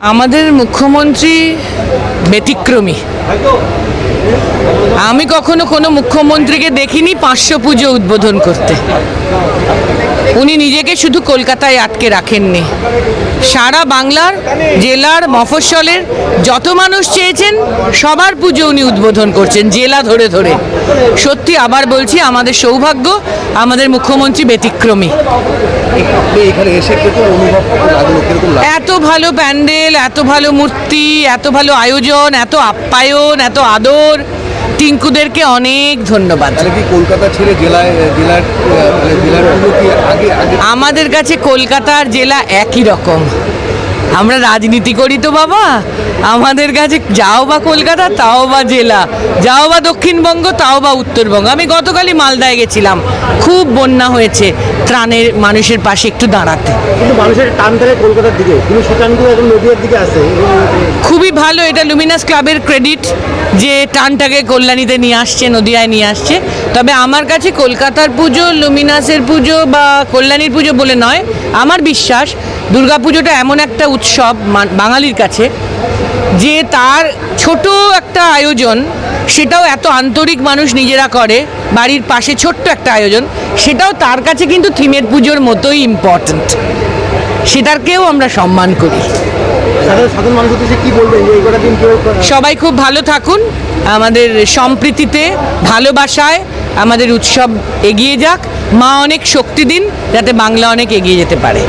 আমাদের মুখ্যমন্ত্রী ব্যতিক্রমী। আমি কখনো কোনো মুখ্যমন্ত্রীকে দেখিনি পাঁচশো পুজো উদ্বোধন করতে। উনি নিজেকে শুধু কলকাতায় আটকে রাখেননি। সারা বাংলার জেলার মফস্বলের যত মানুষ চেয়েছেন সবার পুজো উনি উদ্বোধন করছেন জেলা ধরে ধরে। সত্যি আবার বলছি আমাদের সৌভাগ্য আমাদের মুখ্যমন্ত্রী ব্যতিক্রমী। এত ভালো প্যান্ডেল এত ভালো মূর্তি এত ভালো আয়োজন এত আপ্যায়ন এত আদর। টিঙ্কুদেরকে অনেক ধন্যবাদ। তাহলে কি কলকাতা ছেড়ে জেলায় জেলার মানে আমাদের কাছে কলকাতার জেলা একই রকম। আমরা রাজনীতি করি তো বাবা। আমাদের কাছে যাও বা কলকাতা তাও বা জেলা। যাও বা দক্ষিণবঙ্গ তাও বা উত্তরবঙ্গ। আমি গতকালই মালদায় গেছিলাম। খুব বন্যা হয়েছে ত্রাণের মানুষের পাশে একটু দাঁড়াতে। কিন্তু মানুষের টান থাকে কলকাতার দিকে। কিন্তু এখন নদীয়ার দিকে আসে খুবই ভালো এটা লুমিনাস ক্লাবের ক্রেডিট যে টানটাকে কল্যাণীতে নিয়ে আসছে নদিয়ায় নিয়ে আসছে। তবে আমার কাছে কলকাতার পুজো লুমিনাসের পুজো বা কল্যাণীর পুজো বলে নয়। আমার বিশ্বাস দুর্গাপুজোটা এমন একটা উৎসব বাঙালির কাছে যে তার ছোট একটা আয়োজন সেটাও এত আন্তরিক মানুষ নিজেরা করে বাড়ির পাশে ছোট্ট একটা আয়োজন সেটাও তার কাছে কিন্তু থিমের পুজোর মতোই ইম্পর্ট্যান্ট সেটাকেও আমরা সম্মান করি। সবাই খুব ভালো থাকুন আমাদের সম্প্রীতিতে ভালোবাসায় আমাদের উৎসব এগিয়ে যাক মা অনেক শক্তি দিন যাতে বাংলা অনেক এগিয়ে যেতে পারে।